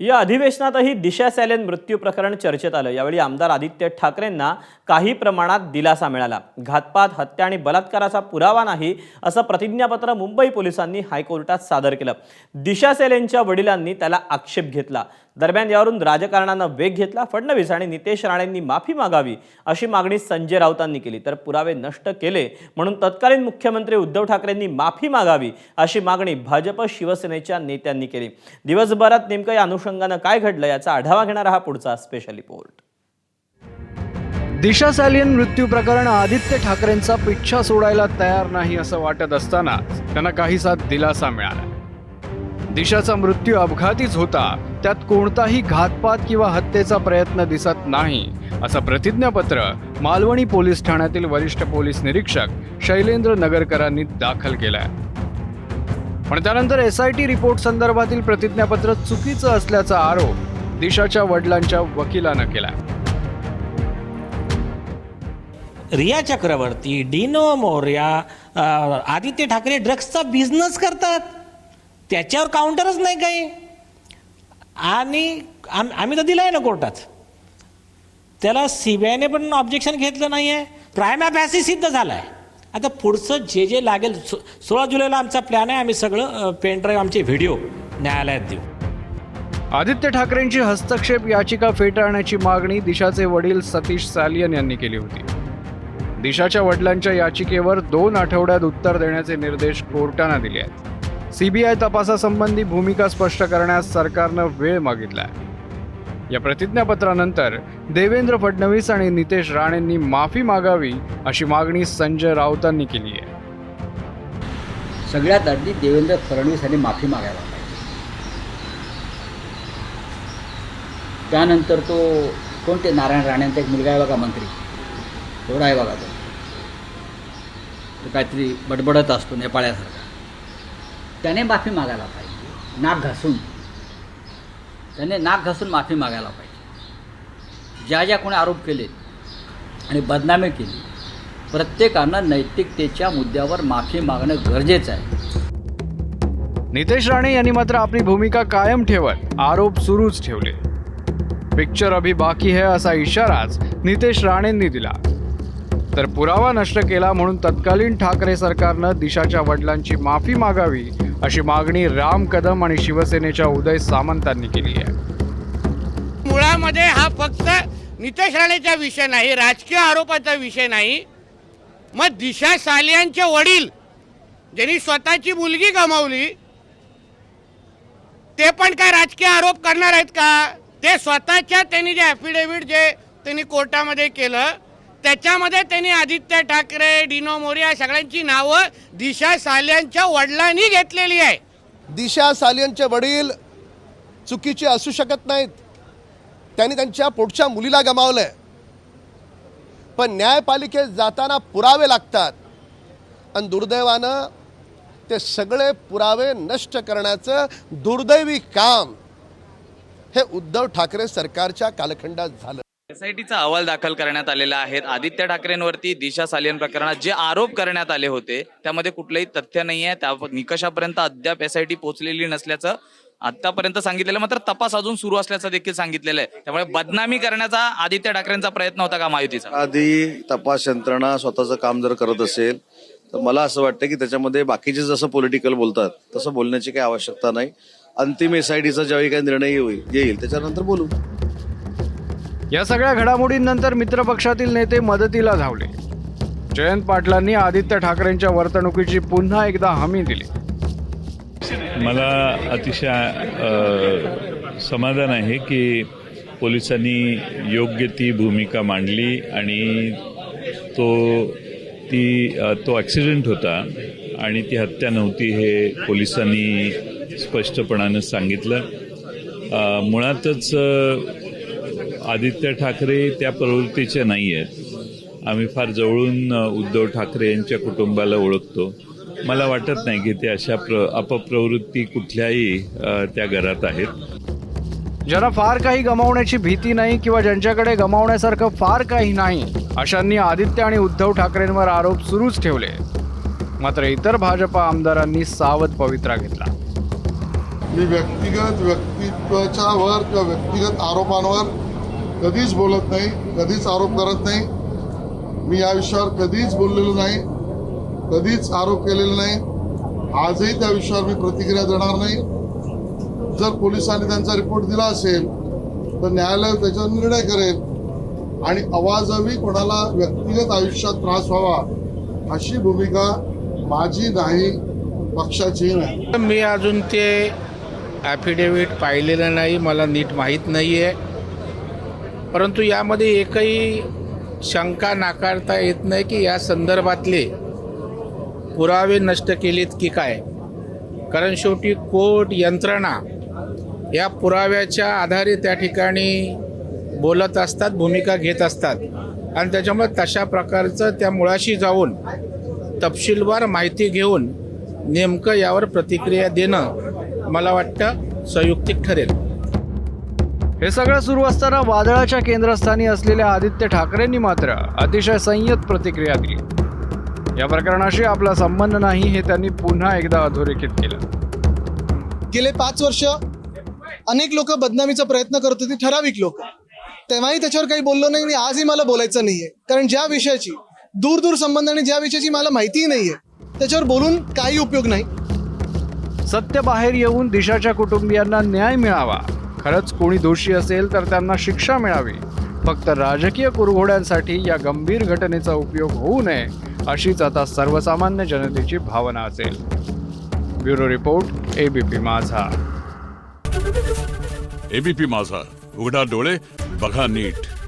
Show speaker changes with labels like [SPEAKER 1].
[SPEAKER 1] या अधिवेशनातही दिशा सॅलेन मृत्यू प्रकरण चर्चेत आलं. यावेळी आमदार आदित्य ठाकरेंना काही प्रमाणात दिलासा मिळाला. घातपात हत्या आणि बलात्काराचा पुरावा नाही असं प्रतिज्ञापत्र मुंबई पोलिसांनी हायकोर्टात सादर केलं. दिशा सॅलेनच्या वडिलांनी त्याला आक्षेप घेतला. दरम्यान यावरून राजकारणानं वेग घेतला फडणवीस आणि नितेश राणेंनी माफी मागावी अशी मागणी संजय राऊतांनी केली. तर पुरावे नष्ट केले म्हणून तत्कालीन मुख्यमंत्री उद्धव ठाकरेंनी माफी मागावी अशी मागणी भाजप शिवसेनेच्या नेत्यांनी केली. दिवसभरात नेमकं या अनुषंगानं काय घडलं याचा आढावा घेणारा हा पुढचा स्पेशल रिपोर्ट
[SPEAKER 2] दिशा सॅलियन मृत्यू प्रकरण आदित्य ठाकरेंचा पिच्छा सोडायला तयार नाही असं वाटत असताना त्यांना काहीसा दिलासा मिळाला. दिशाचा मृत्यू अपघातीच होता. त्यात कोणताही घातपात किंवा हत्येचा प्रयत्न दिसत नाही असं प्रतिज्ञापत्र मालवणी पोलीस ठाण्यातील वरिष्ठ पोलीस निरीक्षक शैलेंद्र नगरकरांनी दाखल केलंय. पण त्यानंतर एस आय टी रिपोर्ट संदर्भातील प्रतिज्ञापत्र चुकीचं असल्याचा आरोप दिशाच्या वडिलांच्या वकिलानं केला
[SPEAKER 3] रिया चक्रवर्ती डिनो मोर्या आदित्य ठाकरे ड्रग्सचा बिझनेस करतात. त्याच्यावर काउंटरच नाही काही. आणि आम आम्ही तर दिलं आहे ना कोर्टात. त्याला सी बी आयने पण ऑब्जेक्शन घेतलं नाही आहे प्रायमा पॅसी सिद्ध झाला आहे आता पुढचं जे जे लागेल सो सोळा जुलैला आमचा प्लॅन आहे. आम्ही सगळं पेन ड्राईव्ह आमचे व्हिडिओ न्यायालयात देऊ.
[SPEAKER 2] आदित्य ठाकरेंची हस्तक्षेप याचिका फेटाळण्याची मागणी दिशाचे वडील सतीश सालियन यांनी केली होती. दिशाच्या वडिलांच्या याचिकेवर दोन आठवड्यात उत्तर देण्याचे निर्देश कोर्टानं दिले आहेत. सीबीआय तपासासंबंधी भूमिका स्पष्ट करण्यास सरकारनं वेळ मागितलाय. या प्रतिज्ञापत्रानंतर देवेंद्र फडणवीस आणि नितेश राणेंनी माफी मागावी अशी मागणी संजय राऊतांनी केली आहे.
[SPEAKER 4] सगळ्यात आधी देवेंद्र फडणवीस यांनी माफी मागायला त्यानंतर तो कोणते नारायण राणेंचा एक मुलगा आहे बघा मंत्री. एवढा आहे बघा तो. तो काहीतरी बडबडत असतो नेपाळ्यासारखा. त्याने माफी मागायला पाहिजे. नाक घासून. त्याने नाक घासून माफी मागायला पाहिजे. ज्या ज्या कोणी आरोप केलेत आणि बदनामी केली प्रत्येकानं नैतिकतेच्या मुद्द्यावर माफी मागणं गरजेचं आहे.
[SPEAKER 2] नितेश राणे यांनी मात्र आपली भूमिका कायम ठेवत आरोप सुरूच ठेवले. पिक्चर अभी बाकी है असा इशाराच नितेश राणेंनी दिला. तर पुरावा नष्ट केला म्हणून तत्कालीन ठाकरे सरकारनं दिशाच्या वडिलांची माफी मागावी अशी मागणी राम कदम आणि शिवसेनेच्या उदय सामंतांनी केली आहे.
[SPEAKER 5] मुळामध्ये हा फक्त नितेश राणेचा विषय नाही राजकीय आरोपाचा विषय नाही. मग दिशा सालियांचे वडील ज्यांनी स्वतःची मुलगी गमावली ते पण काय राजकीय आरोप करणार आहेत का? ते स्वतःच्या त्यांनी जे ॲफिडेव्हिट जे त्यांनी कोर्टामध्ये केलं त्याच्यामध्ये त्यांनी आदित्य ठाकरे डिनो मोरे या सगळ्यांची नावं दिशा सालियांच्या वडिलांनी घेतलेली आहे.
[SPEAKER 6] दिशा सालियनचे वडील चुकीचे असू शकत नाहीत. त्यांनी त्यांच्या पोटच्या मुलीला गमावलंय. पण न्यायपालिकेत जाताना पुरावे लागतात. आणि दुर्दैवानं ते सगळे पुरावे नष्ट करण्याचं दुर्दैवी काम हे उद्धव ठाकरे सरकारच्या कालखंडात झालं.
[SPEAKER 7] एसआयटीचा अहवाल दाखल करण्यात आलेला आहे. आदित्य ठाकरेंवरती दिशा सालियन प्रकरणात जे आरोप करण्यात आले होते त्यामध्ये कुठलंही तथ्य नाही आहे. त्या निकषापर्यंत अद्याप एसआयटी पोहोचलेली नसल्याचं आतापर्यंत सांगितलेलं मात्र तपास अजून सुरू असल्याचं देखील सांगितलेलं आहे. त्यामुळे बदनामी करण्याचा आदित्य ठाकरेंचा प्रयत्न होता का महायुतीचा
[SPEAKER 8] आधी तपास यंत्रणा स्वतःचं काम जर करत असेल तर मला असं वाटतं की त्याच्यामध्ये बाकीचे जसं पॉलिटिकल बोलतात तसं बोलण्याची काही आवश्यकता नाही. अंतिम एसआयटीचा ज्यावेळी काही निर्णय होईल येईल त्याच्यानंतर बोलू.
[SPEAKER 2] या सगळ्या घडामोडींनंतर मित्रपक्षातील नेते मदतीला धावले. जयंत पाटलांनी आदित्य ठाकरेंच्या वर्तणुकीची पुन्हा एकदा हमी दिली.
[SPEAKER 9] मला अतिशय समाधान आहे की पोलिसांनी योग्य ती भूमिका मांडली आणि तो ती तो ॲक्सिडेंट होता आणि ती हत्या नव्हती हे पोलिसांनी स्पष्टपणानं सांगितलं. मुळातच आदित्य ठाकरे त्या प्रवृत्तीचे नाही आहेत आम्ही फार जवळून उद्धव ठाकरे यांच्या कुटुंबाला ओळखतो. मला वाटत नाही की ते अशा प्र अपप्रवृत्ती कुठल्याही त्या घरात आहेत.
[SPEAKER 2] ज्यांना फार काही गमावण्याची भीती नाही किंवा ज्यांच्याकडे गमावण्यासारखं फार काही नाही अशांनी आदित्य आणि उद्धव ठाकरेंवर आरोप सुरूच ठेवले. मात्र इतर भाजपा आमदारांनी सावध पवित्रा घेतला.
[SPEAKER 10] मी व्यक्तिगत व्यक्ती व्यक्तित्वाच्यावर किंवा व्यक्तिगत आरोपांवर कधीच बोलत नाही कधीच आरोप करत नाही. मी या विषयावर कधीच बोललेलो नाही कधीच आरोप केलेला नाही. आजही त्या विषयावर मी प्रतिक्रिया देणार नाही. जर पोलिसांनी त्यांचा रिपोर्ट दिला असेल तर न्यायालय त्याच्यावर निर्णय करेल. आणि अवाजवी कोणाला व्यक्तिगत आयुष्यात त्रास व्हावा अशी भूमिका माझी नाही पक्षाची नाही.
[SPEAKER 11] मी अजून ते ॲफिडेविट पाहिलेलं नाही मला नीट माहीत नाही आहे परंतु यामध्ये एकही शंका नाकारता येत नाही की या संदर्भातले पुरावे नष्ट केलेत की काय. कारण शेवटी कोर्ट यंत्रणा या पुराव्याच्या आधारे त्या ठिकाणी बोलत असतात भूमिका घेत असतात. आणि त्याच्यामुळे तशा प्रकारचं त्या मुळाशी जाऊन तपशीलवार माहिती घेऊन नेमकं यावर प्रतिक्रिया देणं मला वाटतं संयुक्तिक ठरेल.
[SPEAKER 2] हे सगळं सुरू असताना वादळाच्या केंद्रस्थानी असलेल्या आदित्य ठाकरेंनी मात्र अतिशय संयत प्रतिक्रिया दिली. या प्रकरणाशी आपला संबंध नाही हे त्यांनी पुन्हा एकदा अधोरेखित केलं.
[SPEAKER 12] गेले पाच वर्ष अनेक लोक बदनामीचा प्रयत्न करत होती ठराविक लोक. तेव्हाही त्याच्यावर काही बोललो नाही आणि आजही मला बोलायचं नाहीये. कारण ज्या विषयाची दूर दूर संबंध आणि ज्या विषयाची मला माहितीही नाहीये त्याच्यावर बोलून काही उपयोग नाही.
[SPEAKER 2] सत्य बाहेर येऊन दिशाच्या कुटुंबियांना न्याय मिळावा. खरंच कोणी दोषी असेल तर त्यांना शिक्षा मिळावी. फक्त राजकीय कुरघोड्यांसाठी या गंभीर घटनेचा उपयोग होऊ नये अशीच आता सर्वसामान्य जनतेची भावना असेल. Bureau report ABP Majha.
[SPEAKER 13] ABP Majha. उघडा डोळे बघा नीट.